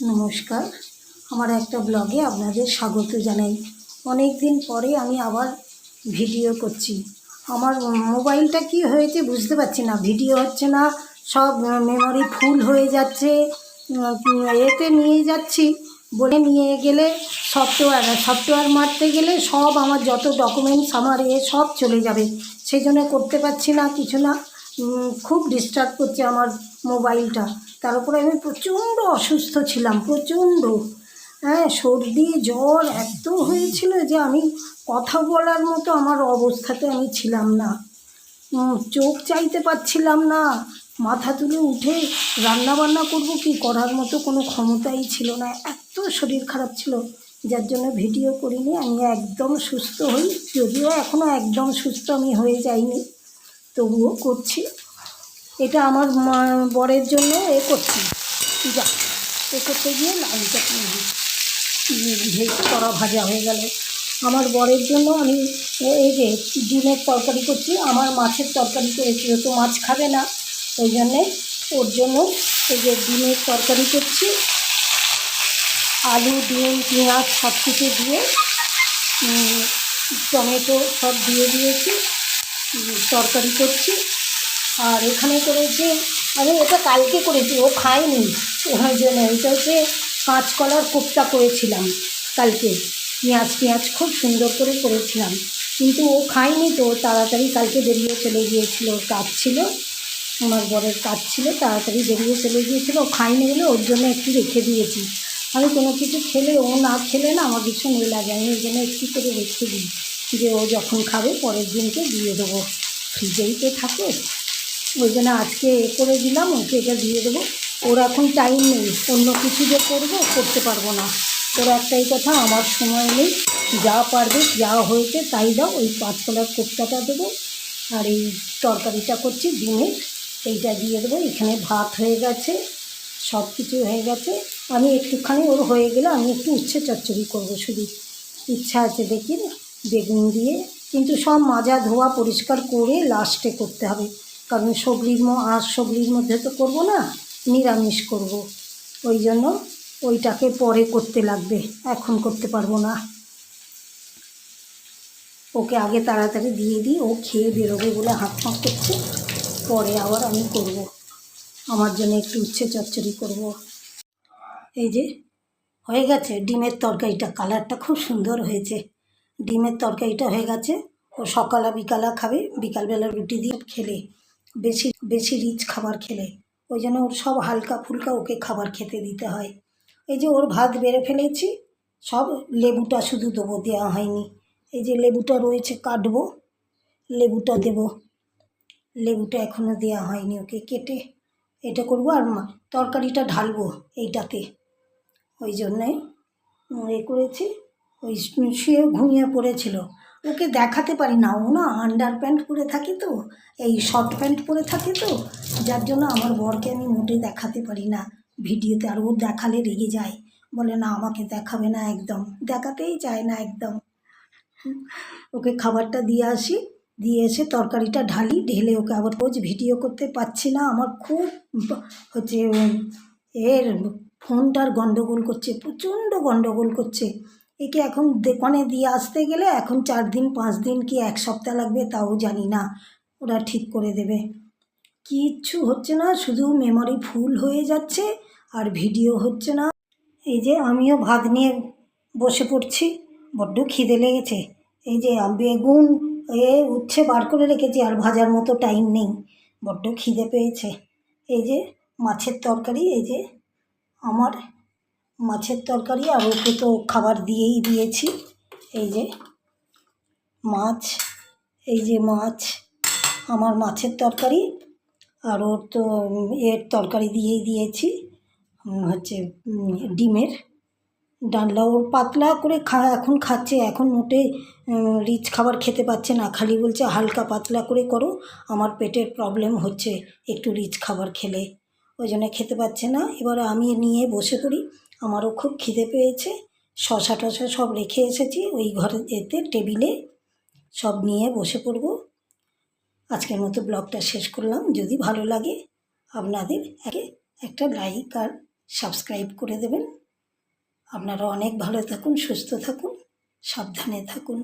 নমস্কার। আমার একটা ব্লগে আপনাদের স্বাগত জানাই। অনেক দিন পরে আমি আবার ভিডিও করছি। আমার মোবাইলটা কি হয়েছে বুঝতে পারছি না। ভিডিও হচ্ছে না, সব মেমোরি ফুল হয়ে যাচ্ছে। এতে নিয়ে যাচ্ছি। বলে নিয়ে গেলে সফটওয়্যার সফটওয়্যার মারতে গেলে সব আমার যত ডকুমেন্টস আমার এ সব চলে যাবে। সেই জন্য করতে পারছি না, কিছু না। খুব ডিস্টার্ব করছে আমার মোবাইলটা তার উপরে আমি প্রচণ্ড অসুস্থ ছিলাম, প্রচণ্ড। হ্যাঁ সর্দি, জ্বর এত হয়েছিল যে আমি কথা বলার মতো আমার অবস্থাতে আমি ছিলাম না। চোখ চাইতে পারছিলাম না। মাথা তুলে উঠে রান্না বান্না করব কি করার মতো কোনো ক্ষমতাই ছিল না। এত শরীর খারাপ ছিল, যার জন্য ভিডিও করিনি। আমি একদম সুস্থ হই, যদিও এখনও একদম সুস্থ আমি হয়ে যাইনি। তবুও করছি। এটা আমার বরের জন্য এ করছি। যা এ করতে গিয়ে চাটনি করা ভাজা হয়ে গেল। আমার বরের জন্য আমি এই যে ডিমের তরকারি করছি, আমার মাছের তরকারি করেছি তো মাছ খাবে না। ওই জন্যে ওর জন্য এই যে ডিমের তরকারি করছি। আলু, ডিম, পেঁয়াজ সব কিছু দিয়ে টমেটো সব দিয়ে দিয়েছি। তরকারি করছি। আর এখানে করেছি আমি এটা কালকে করেছি, ও খায়নি। ওর জন্য এটা হচ্ছে কাঁচকলার কোপ্তা করেছিলাম কালকে। পেঁয়াজ পেঁয়াজ খুব সুন্দর করে করেছিলাম। কিন্তু ও খায়নি তো, তাড়াতাড়ি কালকে বেরিয়ে চলে গিয়েছিল, কাজ ছিল। আমার বরের কাজ ছিল, তাড়াতাড়ি বেরিয়ে চলে গিয়েছিল। ও খায়নি বলে ওর জন্য একটু রেখে দিয়েছি। আমি কোনো কিছু খেলে, ও না খেলে না, আমার ভীষণ এ লাগে, আমি ওই জন্য একটু করে রেখে দিই। যে ও যখন খাবে, পরের দিনকে দিয়ে দেবো। ফ্রিজেই তো থাকে। ওই জন্য আজকে এ করে দিলাম, ওকে এটা দিয়ে দেবো। ওর এখন টাইম নেই। অন্য কিছু যে করব, করতে পারব না। ওর একটাই কথা, আমার সময় নেই। যা পারবে, যা হয়েছে, তাই দাও। ওই পাঁচকলার কোপ্তাটা দেবো। আর এই তরকারিটা করছি, ডিমের। এইটা দিয়ে দেবো। এখানে ভাত হয়ে গেছে। সব কিছু হয়ে গেছে। আমি একটুখানি ওর হয়ে গেলে আমি একটু উচ্ছে চচ্চড়ি করব শুধু। ইচ্ছা আছে দেখি বেগুন দিয়ে কিন্তু সব মাজা ধোয়া পরিষ্কার করে লাস্টে করতে হবে কারণ সবজির আর সবজির মধ্যে তো করব না, নিরামিষ করব। ওই জন্য ওইটাকে পরে করতে লাগবে, এখন করতে পারব না ওকে আগে তাড়াতাড়ি দিয়ে দিই, ও খেয়ে বেরোবে বলে হাত ফাঁক করছে পরে আবার আমি করব। আমার জন্য একটু উচ্ছে চচ্চড়ি করব। এই যে, হয়ে গেছে ডিমের তরকারিটা কালারটা খুব সুন্দর হয়েছে ডিমের তরকারিটা হয়ে গেছে। ও সকালা বিকালা খাবে, বিকালবেলা রুটি দিয়ে খেলে। বেশি বেশি রিচ খাবার খেলে। ওই জন্য ওর সব হালকা ফুলকা ওকে খাবার খেতে দিতে হয়। এই যে ওর ভাত বেড়ে ফেলেছি, সব লেবুটা শুধু দেবো, দেওয়া হয়নি। এই যে লেবুটা রয়েছে, কাটবো। লেবুটা দেবো। লেবুটা এখনও দেওয়া হয়নি ওকে কেটে। এটা করব আর তরকারিটা ঢালবো এইটাতে। ওই জন্যে এ করেছি। ওই শুয়ে ঘুমিয়ে পড়েছিল। ওকে দেখাতে পারি না। ও না আন্ডার প্যান্ট পরে থাকে তো, এই শর্ট প্যান্ট পরে থাকে তো, যার জন্য আমার বরকে আমি মোটে দেখাতে পারি না। ভিডিওতে আর ও দেখালে রেগে যায়। বলে, না, আমাকে দেখাবে না একদম। দেখাতেই চায় না একদম। ওকে খাবারটা দিয়ে আসি। দিয়ে এসে তরকারিটা ঢালি, ঢেলে ওকে আবার রোজ ভিডিও করতে পারছি না। আমার খুব হচ্ছে, এর ফোনটার গন্ডগোল করছে, প্রচণ্ড গন্ডগোল করছে। একে এখন দোকানে দিয়ে আসতে গেলে এখন চার দিন, পাঁচ দিন কি এক সপ্তাহ লাগবে তাও জানি না। ওরা ঠিক করে দেবে। কিচ্ছু হচ্ছে না, শুধু মেমরি ফুল হয়ে যাচ্ছে আর ভিডিও হচ্ছে না। এই যে আমিও ভাত নিয়ে বসে পড়ছি, বড্ড খিদে লেগেছে। এই যে বেগুন এ উচ্ছে বার করে রেখেছি আর ভাজার মতো টাইম নেই, বড্ড খিদে পেয়েছে। এই যে মাছের তরকারি, এই যে আমার মাছের তরকারি আর ওকে তো খাবার দিয়েই দিয়েছি। এই যে মাছ, এই যে মাছ, আমার মাছের তরকারি আর ওর তো এর তরকারি দিয়েই দিয়েছি। হচ্ছে ডিমের। ডালনা ওর পাতলা করে খা, এখন খাচ্ছে, এখন মোটে রিচ খাবার খেতে পাচ্ছে না, খালি বলছে হালকা পাতলা করে করো, আমার পেটের প্রবলেম হচ্ছে একটু রিচ খাবার খেলে। ওই জন্য খেতে পাচ্ছে না। এবার আমি নিয়ে বসে পড়ি। আমারও খুব খিদে পেয়েছে। শশা টশা সব রেখে এসেছি। ওই ঘরে যেতে টেবিলে সব নিয়ে বসে পড়ব। আজকের মতো ব্লগটা শেষ করলাম। যদি ভালো লাগে আপনাদের একে একটা লাইক আর সাবস্ক্রাইব করে দেবেন। আপনারা অনেক ভালো থাকুন, সুস্থ থাকুন, সাবধানে থাকুন।